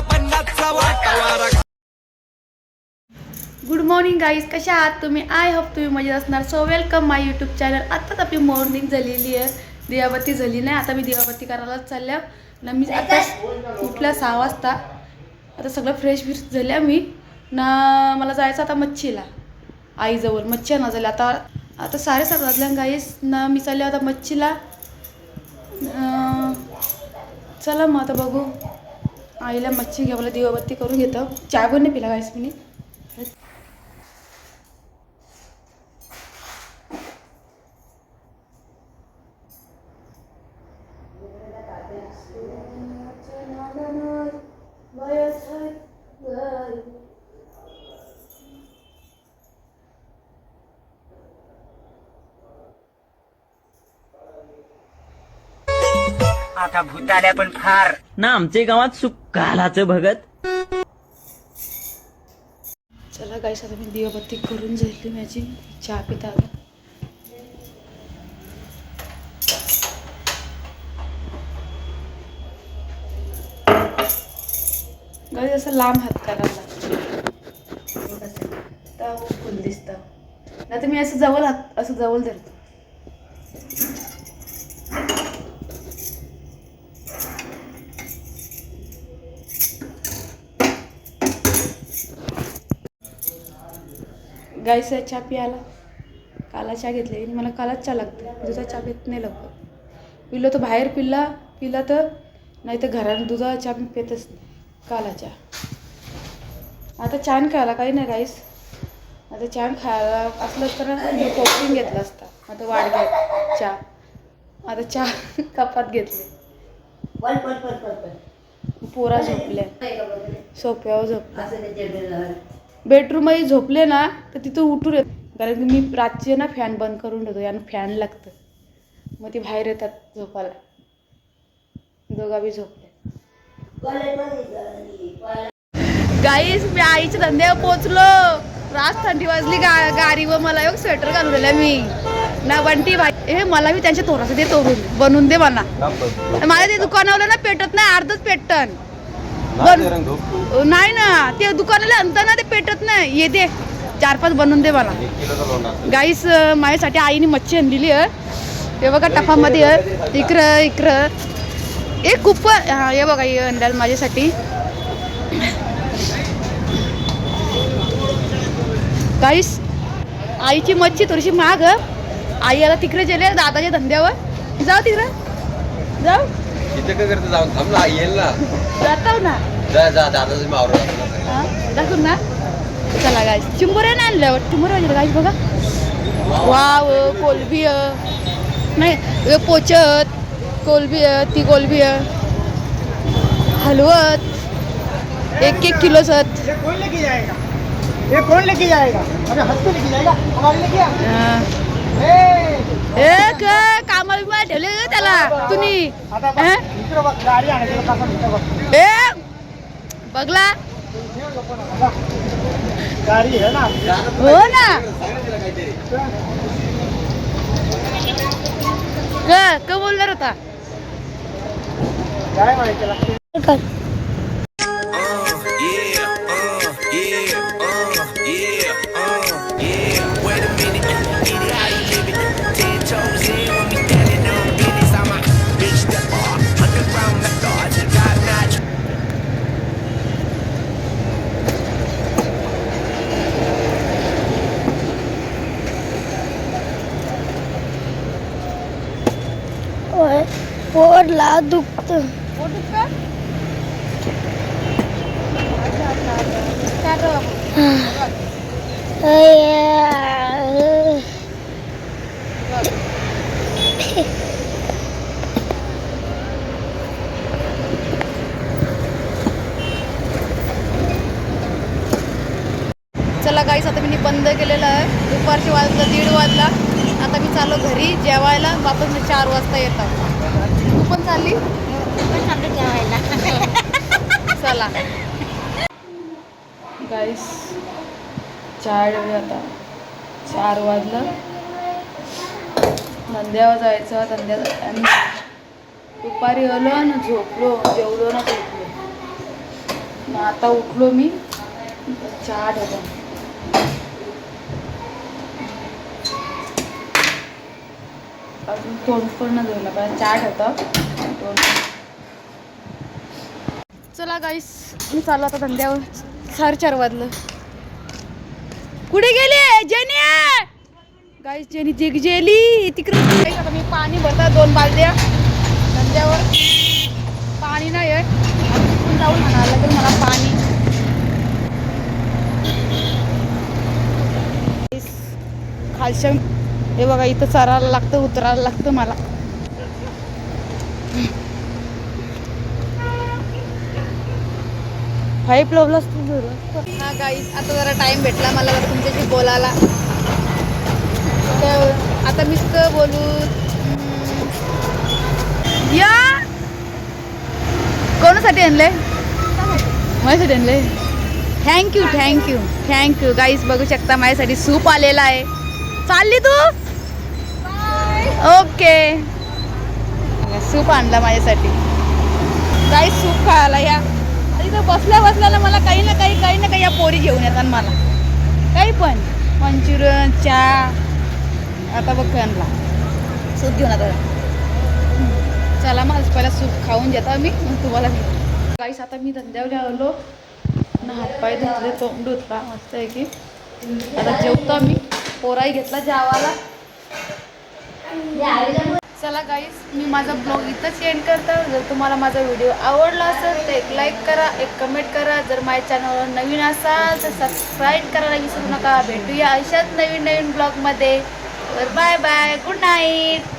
पन्नासचा पन्नासचा वाटावारा गुड मॉर्निंग गाईज कशा आहात? तुम्ही? आय होप तुम्ही मजेत असणार. So welcome my YouTube channel आत्ताच आपली मॉर्निंग झालेली आहे. दिवाबत्ती झाली नाही. आता मी दिवाबत्ती करायलाच चालल्या. ना मी आता उठल्या सहा वाजता. आता सगळं फ्रेश फ्रेश झाल्या मी. ना मला जायचं आता मच्छीला. आईजवळ मच्छी ना झाल्या. आता आता साडेसात वाजल्या गाईस ना मी चालले आता मच्छीला. अं, चला मग आता बघू. आईला मच्छी घ्यायला दिवाबत्ती करून घेतो चहा पण नाही पिला गाईस मी. आता भूताल्या पण फार. ना आमच्या गावात सुख घालाचं भगत. चला गाईस आता मी दिवाबत्ती करून झाली माझी. चहा पिता आला गाईस असं लांब हात करायला लागतो. फुल दिसतं. नाही तर मी असं जवळ हात असं जवळ धरतो. गाईचा चहा पियाला काला चहा घेतला. आणि मला कालाच चहा लागते. दुधा चहा पित नाही लवकर. पिलो तर बाहेर पिल्ला पिला तर नाही तर घरात दुधा चहा मी पितच नाही. काला चहा. आता छान खायला काही नाही गाईस आता छान खायला असलं तर मी कोकिंग घेतला असता. आता वाडग्यात चहा. आता चहा कपात घेतले. पोरा झोपल्या. सोफ्यावर झोपल्या. बेडरूममध्ये झोपले ना तर तिथं उठून येत. कारण की मी रातची ना फॅन बंद करून ठेवतो. यानं फॅन लागतं. मग ती बाहेर येतात झोपायला. दोघा बी झोपले. गाईस मी आईच्या धंद्यावर पोचलो रात थंडी वाजली गा गाडीवर मला एक स्वेटर घालून दिला मी. ना बंटी भाई हे मला बी त्यांच्या थोडंसं दे तोडून बनवून दे मला मला ते दुकानावलं ना पेटत नाही अर्धच पेटन बन नाही ना ते दुकानाला आणता ना ते पेटत नाही. ये दे चार पाच बनवून दे मला. गाईस माझ्यासाठी आईने मच्छी आणलेली आहे. हे बघा टफामध्ये आहे. इकडं इकडं. ए खूप हा बघा हे अंडाल माझ्यासाठी. गाईस आईची मच्छी थोडीशी महाग आहे. आई याला तिकडे गेले दादाच्या धंद्यावर. जाऊ तिकडं. जाऊ. करते जाऊन थांब ना येईल ना. जाताव ना. जा जा आवडत हा, दाखवून ना. चला चिंबोऱ्या म्हणजे बघा. वाव कोलबी नाही हे पोचत कोलबी ती कोलबी हलवत. एक एक किलो सत. ये कौन लेके जाएगा? ये कौन लेके जाएगा? अरे हंस के लेके जाएगा? हमारे लेके आ। ए, ए क- कामाला बिमाला ठेवले त्याला. तुम्ही. ए बघला. गाडी आहे ना. हो ना. क क बोलणार होता काय ला दुखत. चला गाईस आता मी बंद केलेलं आहे. दुपारचे वाजलं दीड वाजला. आता मी चाललो घरी जेवायला. वापस मी चार वाजता येतात. पण चालली. चला. गाईस चार आता. चार वाजलं. धंद्यावर जायचं धंद्यात आणि दुपारी आलो ना झोपलो. जेवलो ना झोपलो. मग आता उठलो मी. चहा ठेवतो अजून तोंड पण धुवलं पण चाट होतं. तोंड. चला गाईस मी चाललो आता धंद्यावर साडे चार वाजलं कुठे गेली? जेनी गाईस जेनी जिग जेली तिकडे. आता मी पाणी भरता दोन बालद्या धंद्यावर. पाणी नाही आहे. तिकडून जाऊन म्हणायला लागेल मला पाणी. Guys, खालच्या हे बघा इथं चरायला लागतं उतरायला लागतं मला. लावलाच तू हा गाईस आता जरा टाइम भेटला मला तुमच्याशी बोलायला. तर आता मी तर बोलू. या! कोणासाठी आणलंय? माझ्यासाठी आणलंय. थँक्यू थँक्यू थँक्यू गाईस बघू शकता माझ्यासाठी सूप आलेला आहे. चालली तू? ओके. सूप आणला माझ्यासाठी. काही सूप खायला या. इथं बसल्या बसल्याला मला काही ना काही काही ना काही या पोरी घेऊन येतात मला. काही पण. मंचुरियन चहा. आता बघ आणला सूप घेऊन आता. चला मग पहिला सूप खाऊन घेता मी. मग तुम्हाला काहीच आता मी धंद्यावर आलो. हातपाय धुतले तोंड धुतला. मस्त आहे की. आता जेवतो मी पोराही घेतला जेवायला. चला गाईस मी माझा ब्लॉग इथंच एंड करतो. जर तुम्हाला माझा व्हिडिओ आवडला असेल तर एक लाईक करा एक कमेंट करा. जर माझ्या चॅनलवर नवीन असाल तर सबस्क्राईब करायला विसरू नका. भेटूया अशाच नवीन नवीन ब्लॉगमध्ये तर बाय बाय गुड नाईट